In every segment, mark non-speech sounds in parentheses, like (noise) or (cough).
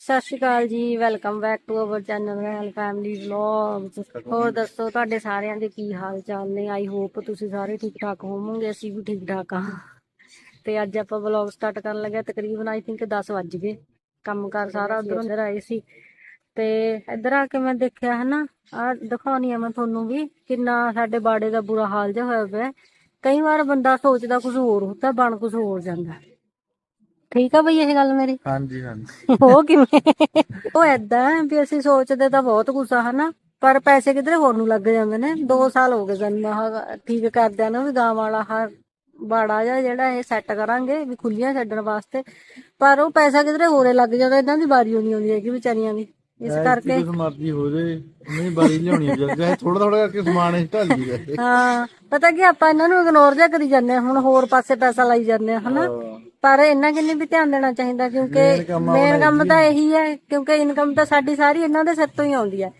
ਸਤਿ ਸ਼੍ਰੀ ਅਕਾਲ ਜੀ welcome back to our channel Rail family vlogs. ਹੋਰ ਦੱਸੋ ਤੁਹਾਡੇ ਸਾਰਿਆਂ ਦੇ ਕੀ ਹਾਲ ਚਾਲ ਨੇ? ਆਈ ਹੋਪ ਤੁਸੀਂ ਸਾਰੇ ਠੀਕ ਠਾਕ ਹੋਵੋਗੇ ਅਸੀਂ ਵੀ ਠੀਕ ਠਾਕ ਆ ਤੇ ਅੱਜ ਆਪਾਂ ਵਲੌਗ ਸਟਾਰਟ ਕਰਨ ਲੱਗੇ ਤਕਰੀਬਨ ਆਈ ਥਿੰਕ 10 ਵੱਜ ਗਏ। ਕੰਮ ਕਾਰ ਸਾਰਾ ਉਧਰ ਉਧਰ ਆਏ ਸੀ। ਤੇ ਇੱਧਰ ਆ ਕੇ ਮੈਂ ਦੇਖਿਆ ਹਨਾ ਆ ਦਿਖਾਉਣੀ ਆ ਮੈਂ ਤੁਹਾਨੂੰ ਵੀ ਕਿੰਨਾ ਸਾਡੇ ਬਾੜੇ ਦਾ ਬੁਰਾ ਹਾਲ ਜਿਹਾ ਹੋਇਆ ਪਿਆ। ਕਈ ਵਾਰ ਬੰਦਾ ਸੋਚਦਾ ਕੁਝ ਹੋਰ ਹੁੰਦਾ ਬਣ ਕੁਝ ਹੋਰ ਜਾਂਦਾ। ਠੀਕ ਆ ਬਈ ਇਹ ਗੱਲ ਮੇਰੀ? ਹਾਂਜੀ ਹਾਂਜੀ। ਉਹ ਕਿਵੇਂ? ਉਹ ਹੈ ਵੀ ਅਸੀਂ ਸੋਚਦੇ ਤਾਂ ਬਹੁਤ ਆ ਹਨਾ ਪਰ ਪੈਸੇ ਕਿਧਰੇ ਹੋਰ ਨੂੰ ਲੱਗ ਜਾਂਦੇ ਨੇ। 2 ਸਾਲ ਹੋ ਗਏ ਸਾਨੂੰ ਆਹ ਠੀਕ ਕਰਦਿਆਂ ਨੂੰ ਵੀ ਗਾਂ ਵਾਲਾ ਹਰ ਬਾੜਾ ਜਿਹਾ ਜਿਹੜਾ ਇਹ ਸੈੱਟ ਕਰਾਂਗੇ ਵੀ ਖੁੱਲੀਆਂ ਛੱਡਣ ਵਾਸਤੇ। ਪਰ ਉਹ ਪੈਸਾ ਕਿਧਰੇ ਹੋਰੇ ਲੱਗ ਜਾਂਦਾ ਇਹਨਾਂ ਦੀ ਵਾਰੀ ਹੋਣੀ ਆਉਂਦੀ ਹੈ ਕਿ ਵਿਚਾਰੀਆਂ ਦੀ। ਇਸ ਕਰਕੇ ਕੁਝ ਮਰਜ਼ੀ ਹੋ ਜੇ ਨਹੀਂ ਬਾਰੀ ਲਿਆਉਣੀ ਚਾਹੀਦੀ ਥੋੜਾ ਥੋੜਾ ਕਰਕੇ ਸਮਾਨ ਇਸ ਢਾਲ ਦੀ ਹੈ ਪਤਾ ਕੀ ਆਪਾਂ ਇਹਨਾਂ ਨੂੰ ਇਗਨੋਰ ਜਿਹਾ ਕਰੀ ਜਾਂਦੇ ਹੁਣ ਹੋਰ ਪਾਸੇ ਪੈਸਾ ਲਾਈ ਜਾਂਦੇ ਹਨਾ? ਪਰ ਇਹਨਾਂ ਕਿੰਨੇ ਵੀ ਧਿਆਨ ਦੇਣਾ ਚਾਹੀਦਾ ਕਿਉਂਕਿ ਮੇਨ ਕੰਮ ਤਾਂ ਇਹੀ ਹੈ ਕਿਉਂਕਿ ਇਨਕਮ ਤਾਂ ਸਾਡੀ ਸਾਰੀ ਇਹਨਾਂ ਦੇ ਸਿਰ ਤੋਂ ਹੀ ਆਉਂਦੀ ਹੈ।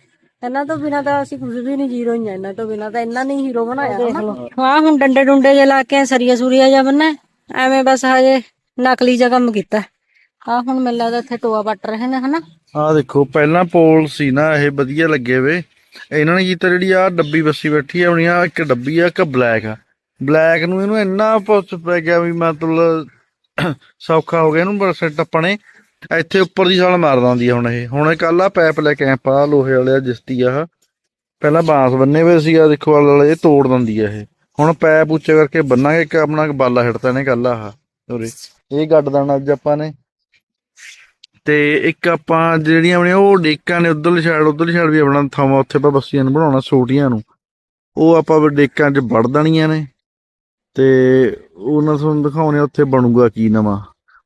ਇਹਨਾਂ ਤੋਂ ਬਿਨਾ ਤਾਂ ਅਸੀਂ ਕੁਝ ਵੀ ਨਹੀਂ ਜ਼ੀਰੋ ਹੀ ਆ ਇਹਨਾਂ ਤੋਂ ਬਿਨਾ ਤਾਂ ਇਹਨਾਂ ਨੇ ਹੀ ਹੀਰੋ ਬਣਾਇਆ ਹਾਂ ਹੁਣ ਡੰਡੇ ਡੁੰਡੇ ਜੇ ਲਾ ਕੇ ਸਰੀਆ ਸੂਰੀਆ ਜਾਂ ਬੰਨਾ ਐਵੇਂ ਬਸ ਹਜੇ ਨਕਲੀ ਜਿਹਾ ਕੰਮ ਕੀਤਾ ਆ ਹੁਣ ਮੈਨੂੰ ਲੱਗਦਾ ਇੱਥੇ ਟੋਆ ਪੱਟ ਰਹੇ ਨੇ ਹਨਾ? ਆਹ ਦੇਖੋ ਪਹਿਲਾਂ ਪੋਲ ਸੀ ਨਾ ਇਹ ਵਧੀਆ ਲੱਗੇ ਵੇ। ਇਹਨਾਂ ਨੇ ਕੀਤਾ ਜਿਹੜੀ ਆ ਡੱਬੀ ਬੱਸੀ ਬੈਠੀ ਆ ਆਪਣੀ ਆ ਇੱਕ ਡੱਬੀ ਆ ਇੱਕ ਬਲੈਕ ਆ। ਬਲੈਕ ਨੂੰ ਇਹਨੂੰ ਇੰਨਾ ਪੁੱਛ ਪੈ ਗਿਆ ਵੀ ਮਤਲਬ ਸੌਖਾ ਹੋ ਗਿਆ, ਇਹਨੂੰ ਬਸ ਨੇ ਇੱਥੇ ਉੱਪਰ ਦੀ ਛਾਲ ਮਾਰ ਦਿੰਦੀ ਹੁਣ ਇਹ। ਹੁਣ ਇਹ ਕੱਲ ਆ ਪੈਪ ਲੈ ਕੇ ਆਇਆ ਪਾ ਲੋਹੇ ਵਾਲੇ ਜਿਸਤੀ ਆ ਪਹਿਲਾਂ ਬਾਂਸ ਬੰਨੇ ਹੋਏ ਸੀਗਾ ਦੇਖੋ ਵਾਲੇ ਇਹ ਤੋੜ ਦਿੰਦੀ ਆ ਇਹ। ਹੁਣ ਪੈਪ ਉੱਚੇ ਕਰਕੇ ਬੰਨਾਂਗੇ, ਇੱਕ ਆਪਣਾ ਬਾਲਾ ਹਿੱਟਦਾ ਨੇ ਕੱਲ ਆਹ, ਉਰੇ। ਇਹ ਗੱਡ ਦੇਣਾ ਅੱਜ ਆਪਾਂ ਨੇ। ਤੇ ਇੱਕ ਆਪਾਂ ਜਿਹੜੀਆਂ ਆਪਣੀਆਂ ਉਹ ਡੇਕਾਂ ਨੇ, ਉਧਰਲੀ ਸਾਈਡ ਉਧਰਲੀ ਸਾਈਡ ਵੀ ਆਪਣਾ ਥਾਵਾਂ ਉੱਥੇ ਆਪਾਂ ਬੱਸੀਆਂ ਨੂੰ ਬਣਾਉਣਾ ਛੋਟੀਆਂ ਨੂੰ। ਉਹ ਆਪਾਂ ਡੇਕਾਂ 'ਚ ਵੜ ਦੇਣੀਆਂ ਨੇ। ਤੇ ਉਹਨਾਂ ਨੂੰ ਤੁਹਾਨੂੰ ਦਿਖਾਉਣੇ ਉੱਥੇ ਬਣੂਗਾ ਕੀ ਨਵਾਂ।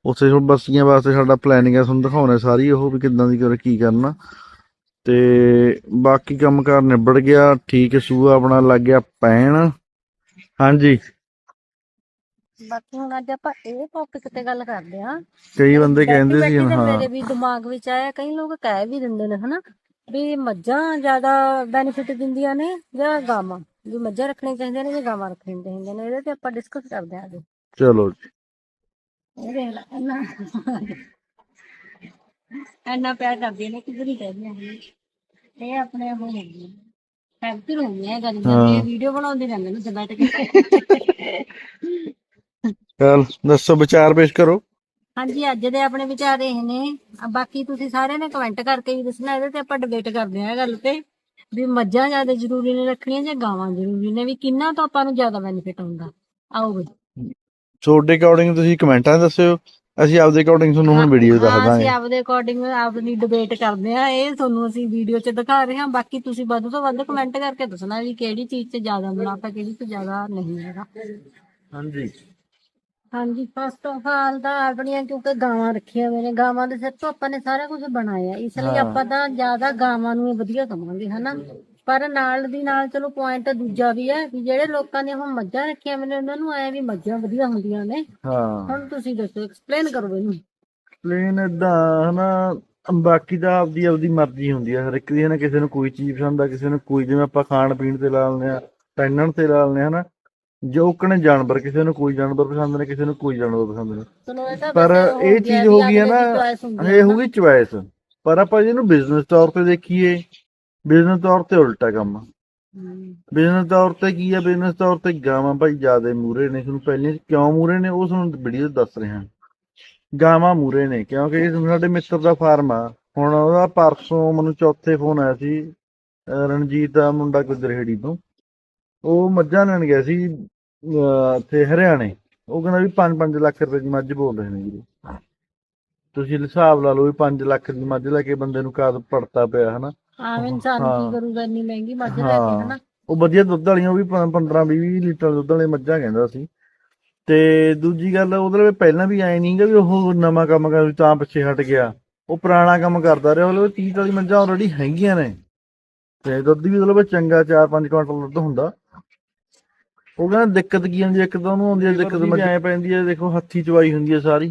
ਉੱਥੇ ਹੁਣ ਬੱਸੀਆਂ ਵਾਸਤੇ ਸਾਡਾ ਪਲੈਨਿੰਗ ਹੈ ਤੁਹਾਨੂੰ ਦਿਖਾਉਣੇ ਸਾਰੀ ਉਹ ਵੀ ਕਿੱਦਾਂ ਦੀ ਕਰ ਕੀ ਕਰਨਾ। ਤੇ ਬਾਕੀ ਕੰਮ ਕਾਰ ਨਿਬੜ ਗਿਆ ਠੀਕ ਸੂਆ ਆਪਣਾ ਲੱਗ ਗਿਆ ਪੈਣ। ਹਾਂਜੀ। ਬਾਕੀ ਹੁਣ ਅੱਜ ਆਪਾਂ ਇਹ ਟੌਪਿਕ ਤੇ ਗੱਲ ਕਰਦੇ ਹਾਂ। ਕਈ ਬੰਦੇ ਕਹਿੰਦੇ ਸੀ ਹਾਂ। ਮੇਰੇ ਵੀ ਦਿਮਾਗ ਵਿੱਚ ਆਇਆ ਕਈ ਲੋਕ ਕਹਿ ਵੀ ਦਿੰਦੇ ਨੇ ਹਨਾ ਵੀ ਮੱਝਾਂ ਜ਼ਿਆਦਾ ਬੈਨੀਫਿਟ ਦਿੰਦੀਆਂ ਨੇ ਜਾਂ ਗਾਵਾਂ। ਵੀ ਮੱਝਾਂ ਰੱਖਣੀਆਂ ਚਾਹੀਦੀਆਂ ਨੇ ਜਾਂ ਗਾਵਾਂ ਰੱਖਣੀਆਂ ਚਾਹੀਦੀਆਂ ਨੇ ਇਹਦੇ ਤੇ ਆਪਾਂ ਡਿਸਕਸ ਕਰਦੇ ਹਾਂ ਅੱਜ। ਚਲੋ ਜੀ। ਇਹ ਦੇਖ ਲੈ ਇੰਨਾ ਇੰਨਾ ਪਿਆਰ ਕਰਦੀਆਂ ਨੇ ਕਿਧਰ ਹੀ ਕਹਿੰਦੀਆਂ ਨੇ ਇਹ ਆਪਣੇ ਉਹ ਹੈਗੀਆਂ ਹੈਪੀ ਹੁੰਦੀਆਂ ਗੱਲ ਕਰਦੀ ਵੀਡੀਓ ਬਣਾਉਂਦੇ ਰਹਿੰਦੇ ਨੇ ਉੱਥੇ ਬੈਠ ਕੇ। ਚਲ ਦੱਸੋ ਵਿਚਾਰ ਪੇਸ਼ ਕਰੋ। ਹਾਂਜੀ ਅੱਜ ਦੇ ਆਪਣੇ ਵਿਚਾਰ ਇਹ ਨੇ। ਆ ਬਾਕੀ ਤੁਸੀਂ ਸਾਰਿਆਂ ਨੇ ਕਮੈਂਟ ਕਰਕੇ ਵੀ ਦੱਸਣਾ ਇਹਦੇ ਤੇ ਆਪਾਂ ਡਿਬੇਟ ਕਰਦੇ ਹਾਂ ਇਹ ਗੱਲ ਤੇ। ਵੀ ਮੱਝਾਂ ਜ਼ਿਆਦਾ ਜ਼ਰੂਰੀ ਨੇ ਰੱਖਣੀਆਂ ਜਾਂ ਗਾਵਾਂ ਜ਼ਰੂਰੀ ਨੇ ਵੀ ਕਿੰਨਾ ਤੋਂ ਆਪਾਂ ਨੂੰ ਜ਼ਿਆਦਾ ਬੈਨੀਫਿਟ ਹੁੰਦਾ। ਆਓ ਬਈ। ਤੁਹਾਡੇ ਅਕੋਰਡਿੰਗ ਤੁਸੀਂ ਕਮੈਂਟਾਂ 'ਚ ਦੱਸਿਓ ਅਸੀਂ ਆਪਦੇ ਅਕੋਰਡਿੰਗ ਤੁਹਾਨੂੰ ਹੁਣ ਵੀਡੀਓ ਦੱਸ ਹਾਂ, ਅਸੀਂ ਦਾਂਗੇ ਆਪਦੇ ਅਕੋਰਡਿੰਗ ਆਪਣੀ ਡਿਬੇਟ ਕਰਦੇ ਆ ਇਹ ਤੁਹਾਨੂੰ ਅਸੀਂ ਵੀਡੀਓ 'ਚ ਦਿਖਾ ਰਹੇ ਹਾਂ ਬਾਕੀ ਤੁਸੀਂ ਵੱਧ ਤੋਂ ਵੱਧ ਕਮੈਂਟ ਕਰਕੇ ਦੱਸਣਾ ਵੀ ਕਿਹੜੀ ਚੀਜ਼ 'ਚ ਜ਼ਿਆਦਾ ਮੁਨਾਫਾ ਕਿਹੜੀ 'ਚ ਜ਼ਿਆਦਾ ਨਹੀਂ ਹੈਗਾ। ਹਾਂਜੀ। ਹਾਂਜੀ ਫਸਟ ਆਫ ਆਲ ਤਾਂ ਆਪਣੀਆਂ ਕਿਉਂਕਿ ਗਾਵਾਂ ਰੱਖੀਆਂ ਹੋਈਆਂ ਨੇ। ਗਾਵਾਂ ਦੇ ਸਿਰ ਤੋਂ ਆਪਾਂ ਨੇ ਸਾਰਾ ਕੁਝ ਬਣਾਇਆ। ਇਸ ਲਈ ਆਪਾਂ ਤਾਂ ਜ਼ਿਆਦਾ ਗਾਵਾਂ ਨੂੰ ਹੀ ਵਧੀਆ ਸਮਝਾਂਗੇ ਹਨਾ? ਪਰ ਨਾਲ ਦੀ ਨਾਲ ਚਲੋ ਪੁਆਇੰਟ ਦੂਜਾ ਵੀ ਹੈ ਵੀ ਜਿਹੜੇ ਲੋਕਾਂ ਨੇ ਹੁਣ ਮੱਝਾਂ ਰੱਖੀਆਂ ਹੋਈਆਂ ਨੇ ਉਹਨਾਂ ਨੂੰ ਆਇਆ ਵੀ ਮੱਝਾਂ ਵਧੀਆ ਹੁੰਦੀਆਂ ਨੇ। ਹਾਂ। ਹੁਣ ਤੁਸੀਂ ਦੱਸੋ ਐਕਸਪਲੇਨ ਕਰੋ ਇਹਨੂੰ ਪਲੇਨ ਇਦਾਂ ਹਨਾ? ਬਾਕੀ ਤਾਂ ਆਪਦੀ ਆਪਦੀ ਮਰਜ਼ੀ ਹੁੰਦੀ ਆ। ਹਰ ਇੱਕ ਦੀ ਨਾ ਕਿਸੇ ਨੂੰ ਕੋਈ ਚੀਜ਼ ਪਸੰਦ ਆ ਕਿਸੇ ਨੂੰ ਕੋਈ ਜਿਵੇਂ ਆਪਾਂ ਖਾਣ ਪੀਣ ਤੇ ਲਾ ਲੈਂਦੇ ਆ ਪਹਿਨਣ ਤੇ ਲਾ ਲੈਂਦੇ ਹਨਾ? ਜੋ ਕਣੇ ਜਾਨਵਰ ਕਿਸੇ ਨੂੰ ਕੋਈ ਜਾਨਵਰ ਪਸੰਦ ਨੇ ਕਿਸੇ ਨੂੰ ਕੋਈ ਜਾਨਵਰ ਪਸੰਦ ਨੇ ਚਲੋ ਇਹ ਤਾਂ ਪਰ ਵੈਸੇ ਇਹ ਗਿਆ ਚੀਜ਼ ਵੀ ਹੋ ਗਈ ਹੈ ਨਾ choice ਹੁੰਦੀ ਹੈ ਇਹ ਹੋ ਗਈ ਚੁਆਇਸ ਪਰ ਆਪਾਂ ਜਿਹਨੂੰ ਬਿਜ਼ਨਸ ਤੌਰ ਤੇ ਦੇਖੀਏ ਬਿਜ਼ਨਸ ਤੌਰ ਤੇ ਉਲਟਾ ਕੰਮ ਹਮ, ਬਿਜ਼ਨਸ ਤੌਰ ਤੇ ਕੀ ਹੈ ਬਿਜ਼ਨਸ ਤੌਰ ਤੇ ਗਾਵਾਂ ਭਾਈ ਜਿਆਦੇ ਮੂਰੇ ਨੇ ਤੁਹਾਨੂੰ ਪਹਿਲੇ ਕਿਉਂ ਮੂਰੇ ਨੇ ਉਹ ਤੁਹਾਨੂੰ ਵੀਡੀਓ ਦੱਸ ਰਹੇ। ਹਾਂ ਗਾਵਾਂ ਮੂਰੇ ਨੇ ਕਿਉਂਕਿ ਇਹ ਸਾਡੇ ਮਿੱਤਰ ਦਾ ਫਾਰਮ ਆ। ਹੁਣ ਉਹਦਾ ਪਰਸੋਂ ਮੈਨੂੰ ਚੌਥੇ ਫੋਨ ਆਇਆ ਸੀ ਅਹ ਰਣਜੀਤ ਦਾ ਮੁੰਡਾ ਗੁਜਰਹੇੜੀ ਤੋਂ। ਉਹ ਮੱਝਾਂ ਲੈਣ ਗਿਆ ਸੀ ਇੱਥੇ ਹਰਿਆਣੇ। ਉਹ ਕਹਿੰਦਾ ਵੀ 5-5 ਲੱਖ ਰੁਪਏ ਦੀ ਮੱਝ ਬੋਲ ਰਹੇ ਨੇ ਜੀ ਤੁਸੀਂ ਹਿਸਾਬ ਲਾ ਲਓ ਵੀ 5 ਲੱਖ ਦੀ ਮੱਝ ਲੈ ਕੇ ਬੰਦੇ ਨੂੰ ਕਾਦ ਪੜਤਾ ਪਿਆ ਹਨਾ? ਆਮ ਇਨਸਾਨ ਹਾਂ। ਕੀ ਕਰੂਗਾ ਇੰਨੀ ਮਹਿੰਗੀ ਮੱਝ ਲੈ ਕੇ ਹਾਂ। ਹਨਾ ਉਹ ਵਧੀਆ ਦੁੱਧ ਵਾਲੀਆਂ ਉਹ ਵੀ 15 20 ਲੀਟਰ ਦੁੱਧ ਵਾਲੇ ਮੱਝਾਂ ਕਹਿੰਦਾ ਸੀ। ਤੇ ਦੂਜੀ ਗੱਲ ਉਹਦੇ ਵਿੱਚ ਪਹਿਲਾਂ ਵੀ ਐ ਨਹੀਂਗਾ ਵੀ ਉਹ ਨਵਾਂ ਕੰਮ ਕਰ ਤਾਂ ਪਿੱਛੇ ਹਟ ਗਿਆ। ਉਹ ਪੁਰਾਣਾ ਕੰਮ ਕਰਦਾ ਰਿਹਾ ਉਹਦੇ 30 40 ਮੱਝਾਂ ਆਲਰੇਡੀ ਹੈਗੀਆਂ ਨੇ। ਤੇ ਦੁੱਧ ਵੀ ਉਹਦੇ ਵਿੱਚ ਚੰਗਾ 4-5 ਕੁਇੰਟਲ ਦੁੱਧ ਹੁੰਦਾ। ਉਹ ਕਹਿੰਦਾ ਦਿੱਕਤ ਕੀ ਆਉਂਦੀ ਹੈ? ਇੱਕ ਤਾਂ ਉਹਨੂੰ ਆਉਂਦੀ ਹੈ ਦਿੱਕਤ ਮੱਝ। ਐ ਪੈਂਦੀ ਹੈ ਦੇਖੋ ਹੱਥੀ ਚਵਾਈ ਹੁੰਦੀ ਹੈ ਸਾਰੀ।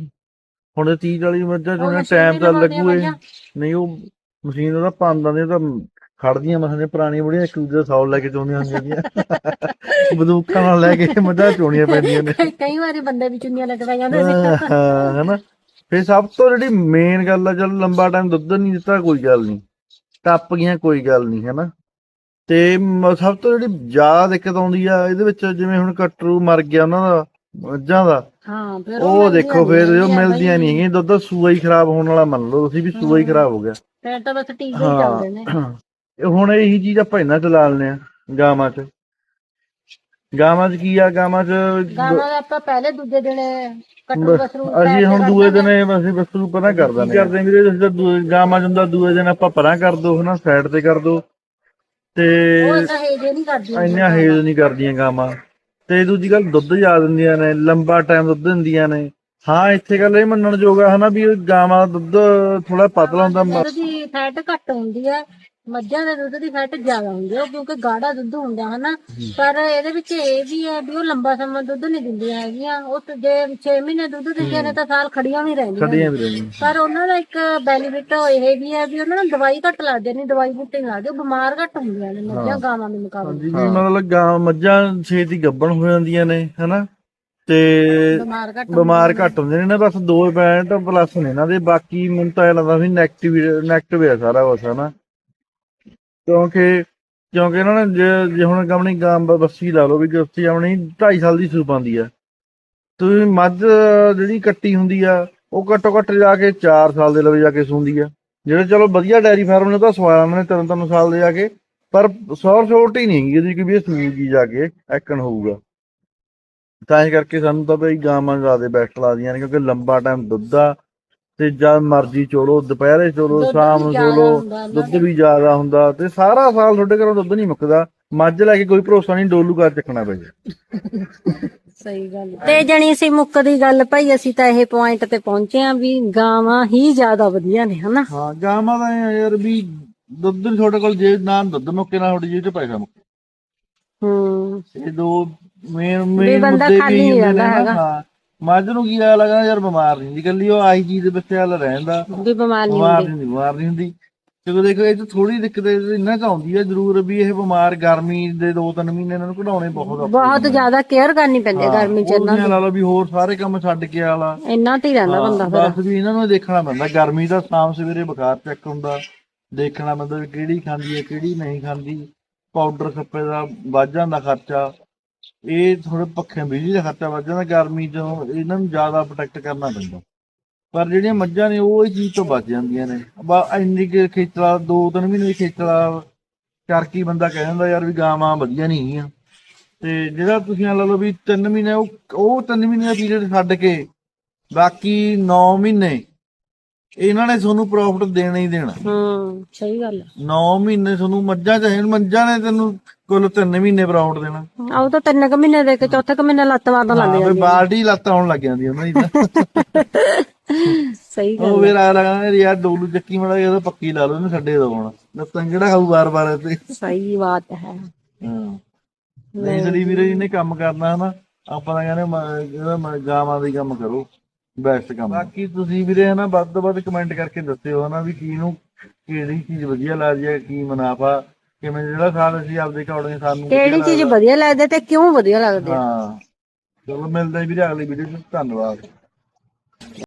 ਹੁਣ ਇਹ 30 40 ਮੱਝਾਂ ਉਹ ਚੋਂ ਟਾਈਮ ਤਾਂ ਲੱਗੂ ਇਹ। ਨਹੀਂ ਉਹ ਮਸ਼ੀਨ ਉਹਦਾ ਪਾਉਂਦਾ ਨੇ ਤਾਂ ਖੜਦੀਆਂ ਮਸਾਂ ਨੇ ਪੁਰਾਣੀਆਂ ਬੁੜੀਆਂ ਇੱਕ ਦੂਜੇ ਦਾ ਸੌਲ ਲੈ ਕੇ ਚੋਣੀਆਂ ਹੁੰਦੀਆਂ ਦੀਆਂ (laughs) ਬੰਦੂਕਾਂ ਨਾਲ ਲੈ ਕੇ ਮੱਝਾਂ ਚੋਣੀਆਂ ਪੈਂਦੀਆਂ ਨੇ। ਕਈ ਵਾਰੀ ਬੰਦੇ ਵੀ ਚੁੰਨੀਆਂ ਲਟਵਾ ਜਾਂਦੇ ਸੀ ਹਾਂ, ਹਨਾ। ਫੇ ਸਭ ਤੋਂ ਜਿਹੜੀ ਮੇਨ ਗੱਲ ਆ ਚਲ ਲੰਬਾ ਟਾਈਮ ਦੁੱਧ ਨਹੀਂ ਦਿੱਤਾ ਕੋਈ ਗੱਲ ਨਹੀਂ। ਟੱਪ ਗਈਆਂ ਕੋਈ ਗੱਲ ਨਹੀਂ ਹੈਨਾ। ਤੇ ਮ- ਸਭ ਤੋਂ ਜਿਹੜੀ ਜ਼ਿਆਦਾ ਦਿੱਕਤ ਆਉਂਦੀ ਆ ਇਹਦੇ ਵਿੱਚ ਜਿਵੇਂ ਹੁਣ ਕਟਰੂ ਮਰ ਗਿਆ ਉਹਨਾਂ ਦਾ ਮੱਝਾਂ ਦਾ ਹਾਂ ਫਿਰ ਉਹ ਦੇਖੋ ਫਿਰ ਉਹ ਮਿਲਦੀਆਂ ਨਹੀਂ ਹੈਗੀਆਂ ਦੁੱਧ ਸੂਆ ਹੀ ਖਰਾਬ ਹੋਣ ਵਾਲਾ ਮੰਨ ਲਓ ਤੁਸੀਂ ਵੀ ਸੂਆ ਹੀ ਖਰਾਬ ਹੋ ਗਿਆ। ਫਿਰ ਤਾਂ ਬਸ ਟੀਕੇ ਹੀ ਚੱਲਦੇ ਨੇ। ਹਾਂ ਇਹ ਹੁਣ ਇਹੀ ਚੀਜ਼ ਆਪਾਂ ਇਹਨਾਂ ਚ ਲਾ ਲੈਂਦੇ ਆ ਗਾਵਾਂ ਚ। ਗਾਵਾਂ ਚ ਕੀ ਆ ਗਾਵਾਂ ਚ ਗਾਵਾਂ ਦਾ ਆਪਾਂ ਪਹਿਲੇ ਦੂਜੇ ਦਿਨ ਕਟਰੂ ਬਸ, ਬਸਰੂ ਅਸੀਂ ਹੁਣ ਦੂਏ ਦਿਨ ਇਹ ਅਸੀਂ ਬਸ ਨੂੰ ਪਰਾਂ ਕਰ ਦਿੰਦੇ ਕਰਦੇ ਵੀਰੇ? ਅਸੀਂ ਤਾਂ ਦੂਏ ਗਾਵਾਂ ਚ ਹੁੰਦਾ ਦੂਏ ਦਿਨ ਆਪਾਂ ਪਰਾਂ ਕਰ ਦੋ ਹਨਾ ਸਾਈਡ ਤੇ ਕਰ ਦੋ। ਤੇ ਉਹ ਤਾਂ ਹੇਜੇ ਨਹੀਂ ਕਰਦੀ ਇੰਨਾ ਹੇਜ ਨਹੀਂ ਕਰਦੀਆਂ ਗਾਵਾਂ। ਤੇ ਦੂਜੀ ਗੱਲ ਦੁੱਧ ਜ਼ਿਆਦਾ ਦਿੰਦੀਆਂ ਨੇ ਲੰਬਾ ਟਾਈਮ ਦੁੱਧ ਦਿੰਦੀਆਂ ਨੇ। ਹਾਂ ਇੱਥੇ ਗੱਲ ਇਹ ਮੰਨਣ ਜੋਗਾ ਹਨਾ ਵੀ ਗਾਵਾਂ ਦਾ ਦੁੱਧ ਥੋੜਾ ਪਤਲਾ ਹੁੰਦਾ ਮ- ਦੁੱਧ ਦੀ ਫੈਟ ਘੱਟ ਹੁੰਦੀ ਹੈ। ਮੱਝਾਂ ਦੇ ਦੁੱਧ ਦੀ ਫੈਟ ਜ਼ਿਆਦਾ ਹੁੰਦੀ ਹੈ ਉਹ ਕਿਉਂਕਿ ਗਾੜਾ ਦੁੱਧ ਹੁੰਦਾ ਹਨਾ। ਪਰ ਇਹਦੇ ਵਿੱਚ ਇਹ ਵੀ ਹੈ ਵੀ ਉਹ ਲੰਬਾ ਸਮਾਂ ਦੁੱਧ ਨਹੀਂ ਦਿੰਦੀਆਂ ਹੈਗੀਆਂ। ਉਹ ਤਾਂ ਜੇ 6 ਮਹੀਨੇ ਦੁੱਧ ਦਿੰਦੀਆਂ ਨੇ ਤਾਂ ਸਾਲ ਖੜੀਆਂ ਵੀ ਰਹਿੰਦੀਆਂ ਨੇ। ਪਰ ਉਹਨਾਂ ਦਾ ਇੱਕ ਬੈਨੀਫਿਟ ਇਹ ਵੀ ਹੈ ਵੀ ਉਹਨਾਂ ਨੂੰ ਦਵਾਈ ਘੱਟ ਲੱਗਦੀ ਨਹੀਂ ਦਵਾਈ ਬੂਟੇ ਨਹੀਂ ਲੱਗਦੇ ਉਹ ਬਿਮਾਰ ਘੱਟ ਹੁੰਦੀਆਂ ਨੇ ਮੱਝਾਂ ਗਾਵਾਂ ਦੇ ਮੁਕਾਬਲੇ। ਹਾਂਜੀ ਜੀ ਮਤਲਬ ਗਾਂ ਮੱਝਾਂ ਛੇਤੀ ਗੱਭਣ ਹੋ ਜਾਂਦੀਆਂ ਨੇ ਹਨਾ। ਤੇ ਬਿਮਾਰ ਘੱਟ ਬਿਮਾਰ ਘੱਟ ਹੁੰਦੇ ਨੇ ਨਾ ਬਸ 2.5 ਪਲੱਸ ਨੇ ਇਹਨਾਂ ਦੇ ਬਾਕੀ ਮੈਨੂੰ ਤਾਂ ਇਹ ਲੱਗਦਾ ਵੀ ਨੈਗੇਟਿਵ ਨੈਗੇਟਿਵ ਹੈ ਸਾਰਾ ਕੁਛ ਹਨਾ। ਕਿਉਂਕਿ ਕਿਉਂਕਿ ਇਹਨਾਂ ਨੇ ਜੇ ਜੇ ਹੁਣ ਆਪਣੀ ਗਾਂ ਬ- ਬੱਸੀ ਲਾ ਲਓ ਵੀ ਗੱਸੀ ਆਪਣੀ 2.5 ਸਾਲ ਦੀ ਸੂ ਪਾਉਂਦੀ ਆ। ਤੁਸੀਂ ਮੱਝ ਜਿਹੜੀ ਕੱਟੀ ਹੁੰਦੀ ਆ, ਉਹ ਘੱਟੋ ਘੱਟ ਜਾ ਕੇ 4 ਸਾਲ ਦੇ ਲਵੇ ਜਾ ਕੇ ਸੂੰਦੀ ਆ। ਜਿਹੜੇ ਚਲੋ ਵਧੀਆ ਡੈਰੀ ਫਾਰਮ ਨੇ ਉਹ ਤਾਂ ਸਵਾਇਆ ਨੇ ਤਿੰਨ ਤਿੰਨ ਸਾਲ ਦੇ ਜਾ ਕੇ, ਪਰ ਸੌਰ ਹੀ ਨਹੀਂ ਹੈਗੀ ਇਹਦੀ ਕਿ ਵੀ ਇਹ ਸੂਗੀ ਜਾ ਕੇ ਐਕਣ ਹੋਊਗਾ। ਤਾਂ ਇਸ ਕਰਕੇ ਸਾਨੂੰ ਤਾਂ ਬਈ ਗਾਵਾਂ ਜ਼ਿਆਦਾ ਬੈਸਟ ਲੱਗਦੀਆਂ ਨੇ, ਕਿਉਂਕਿ ਲੰਬਾ ਟਾਈਮ ਦੁੱਧ ਆ ਤੇ ਜਦ ਮਰਜ਼ੀ ਚੋਲੋ ਦੁਪਹਿਰੇ ਚੋਲੋ ਸ਼ਾਮ ਨੂੰ ਚੋਲੋ ਦੁੱਧ ਵੀ ਜ਼ਿਆਦਾ ਹੁੰਦਾ ਤੇ ਸਾਰਾ ਸਾਲ ਤੁਹਾਡੇ ਘਰੋਂ ਦੁੱਧ ਨਹੀਂ ਮੁੱਕਦਾ। ਮੱਝ ਲੈ ਕੇ ਕੋਈ ਭਰੋਸਾ ਨਹੀਂ ਡੋਲੂ ਘਰ ਚੱਕਣਾ ਪੈ ਜਾਏ। ਸਹੀ ਗੱਲ ਤੇ ਜਣੀ ਸੀ ਮੁੱਕਦੀ ਗੱਲ ਭਾਈ ਅਸੀਂ ਤਾਂ ਇਹ ਪੁਆਇੰਟ ਤੇ ਪਹੁੰਚੇ ਆ ਵੀ ਗਾਵਾਂ ਹੀ ਜ਼ਿਆਦਾ ਵਧੀਆ ਨੇ ਹਨਾ? ਹਾਂ ਗਾਵਾਂ ਦਾ ਯਾਰ ਵੀ ਦੁੱਧ ਨੀ ਤੁਹਾਡੇ ਕੋਲ ਜੇ ਨਾ ਦੁੱਧ ਮੁੱਕੇ ਨਾ ਤੁਹਾਡੀ ਜੇਬ 'ਚ ਪੈਸਾ ਮੁੱਕੇ। ਹੂੰ। ਇਹ ਦੋ ਮੇਨ ਮੇਨ ਬੰਦਾ ਮੁੱਦੇ ਖਾਲੀ ਵੀ ਨਹੀਂ ਹੁੰਦੇ ਨਾ, ਹਾਂ। ਮੱਝ ਨੂੰ ਕੀ ਆ ਲੱਗਦਾ ਯਾਰ ਬਿਮਾਰ ਨਹੀਂ ਹੁੰਦੀ ਕੱਲੀ ਉਹ ਆਹੀ ਚੀਜ਼ ਦੇ ਵਿੱਚ ਹਾਲ ਰਹਿੰਦਾ। ਵੀ ਬਿਮਾਰ ਨਹੀਂ ਬਿਮਾਰ ਹੁੰਦੇ। ਨਹੀਂ ਬਿਮਾਰ ਨਹੀਂ ਹੁੰਦੀ। ਕਿਉਂਕਿ ਦੇਖੋ ਇਹ 'ਚ ਥੋੜੀ ਦਿੱਕਤ ਇਹਨਾਂ ਚ ਆਉਂਦੀ ਹੈ ਜ਼ਰੂਰ ਵੀ ਇਹ ਬਿਮਾਰ ਗਰਮੀ ਦੇ 2-3 ਮਹੀਨੇ ਇਹਨਾਂ ਨੂੰ ਕਢਾਉਣੇ ਬਹੁਤ ਔਖੇ ਬਹੁਤ ਜ਼ਿਆਦਾ ਕੇਅਰ ਕਰਨੀ ਪੈਂਦੀ ਹੈ ਗਰਮੀ ਚ ਉਹਨਾਂ ਲਾ ਲਓ ਵੀ ਹੋਰ ਸਾਰੇ ਕੰਮ ਛੱਡ ਕੇ ਆਲਾ। ਇੰਨਾ ਤੇ ਹੀ ਰਹਿੰਦਾ ਬੰਦਾ ਫਿਰ। ਬਸ ਵੀ ਇਹਨਾਂ ਨੂੰ ਦੇਖਣਾ ਪੈਂਦਾ ਗਰਮੀ ਦਾ ਸ਼ਾਮ ਸਵੇਰੇ ਬੁਖਾਰ ਚੈੱਕ ਹੁੰਦਾ। ਦੇਖਣਾ ਪੈਂਦਾ ਵੀ ਕਿਹੜੀ ਖਾਂਦੀ ਹੈ ਕਿਹੜੀ ਨਹੀਂ ਖਾਂਦੀ। ਪਾਊਡਰ ਖੱਪੇ ਦਾ ਵੱਧ ਜਾਂਦਾ ਖਰਚਾ। ਇਹ ਥੋੜੇ ਪੱਖੇ ਬਿਜਲੀ ਦਾ ਖਰਚਾ ਵੱਧ ਜਾਂਦਾ, ਗਰਮੀ ਤੋਂ ਇਹਨਾਂ ਨੂੰ ਜ਼ਿਆਦਾ ਪ੍ਰੋਟੈਕਟ ਕਰਨਾ ਪੈਂਦਾ। ਪਰ ਜਿਹੜੀਆਂ ਮੱਝਾਂ ਨੇ ਉਹ ਇਹ ਚੀਜ਼ ਤੋਂ ਬਚ ਜਾਂਦੀਆਂ ਨੇ। ਬਾ, ਇੰਨੀ ਕਿ ਖੇਚਲਾ ਦੋ ਤਿੰਨ ਮਹੀਨੇ ਦੀ ਖੇਚਲਾ ਚਰਕੀ ਬੰਦਾ ਕਹਿ ਦਿੰਦਾ ਯਾਰ ਵੀ ਗਾਵਾਂ ਵਧੀਆ ਨਹੀਂ ਹੈਗੀਆਂ। ਤੇ ਜਿਹੜਾ ਤੁਸੀਂ ਇਹ ਲਾ ਲਓ ਵੀ 3 ਮਹੀਨੇ, ਉਹ ਉਹ 3 ਮਹੀਨੇ ਦਾ ਪੀਰੀਅਡ ਛੱਡ ਕੇ ਬਾਕੀ 9 ਮਹੀਨੇ ਇਹਨਾਂ ਨੇ ਤੁਹਾਨੂੰ ਪ੍ਰੋਫਿਟ ਦੇਣਾ ਹੀ ਦੇਣਾ। ਹੂੰ ਸਹੀ ਗੱਲ 9 ਮਹੀਨੇ ਤੁਹਾਨੂੰ ਮੱਝਾਂ ਚਾਹੇ ਮੱਝਾਂ ਨੇ ਤੈਨੂੰ ਕੁੱਲ 3 ਮਹੀਨੇ ਪ੍ਰੋਫਿਟ ਦੇਣਾ। ਆਉ ਤਾਂ ਤਿੰਨ ਕੁ ਮਹੀਨੇ ਦੇ ਕੇ ਚੌਥੇ ਕੁ ਮਹੀਨੇ ਲੱਤ ਮਾਰਨ ਲੱਗ ਹਾਂ ਜਾਂਦੀ ਫੇ ਬਾਲਟੀ ਲੱਤ ਆਉਣ ਲੱਗ ਜਾਂਦੀ ਉਹਨਾਂ ਦੀ ਤਾਂ। ਸਹੀ ਗੱਲ ਉਹ ਆ ਲੱਗਦਾ ਯਾਰ ਡੋਲੂ ਚੱਕੀ ਮੜਾ ਇਹ ਤਾਂ ਪੱਕੀ ਲਾ ਲਓ ਇਹਨੂੰ ਛੱਡੇ ਦੋ ਹੁਣ। ਲੱਤਾਂ ਕਿਹੜਾ ਖਾਊ ਬਾਰ-ਬਾਰ ਤੇ। ਸਹੀ ਬਾਤ ਹੈ। ਹਾਂ। ਨਹੀਂ ਸਲੀ ਵੀਰੇ ਜੀ ਨੇ ਕੰਮ ਕਰਨਾ ਹਨਾ ਆਪਾਂ ਤਾਂ ਕਹਿੰਦੇ ਗਾਵਾਂ ਦਾ ਹੀ ਕੰਮ ਕਰੋ। ਬੈਸਟ ਕੰਮ। ਬਾਕੀ ਤੁਸੀਂ ਵੀਰੇ ਹਨਾ ਵੱਧ ਤੋਂ ਵੱਧ ਕਮੈਂਟ ਕਰਕੇ ਦੱਸਿਓ ਹਨਾ ਵੀ ਕਿਹਨੂੰ ਕਿਹੜੀ ਚੀਜ਼ ਵਧੀਆ ਲੱਗਦੀ ਹੈ ਕੀ ਮੁਨਾਫਾ ਕਿਵੇਂ ਜਿਹੜਾ ਸਾਲ ਅਸੀਂ ਆਪਦੇ ਅਕੋਰਡਿੰਗ ਸਾਨੂੰ ਵਧੀਆ ਕਿਹੜੀ ਚੀਜ਼ ਵਧੀਆ ਲੱਗਦੀ ਤੇ ਕਿਉਂ ਵਧੀਆ ਲੱਗਦੀ ਹਾਂ? ਚਲੋ ਮਿਲਦੇ ਹਾਂ ਵੀਰੇ ਅਗਲੀ ਵੀਡੀਓ 'ਚ। ਧੰਨਵਾਦ।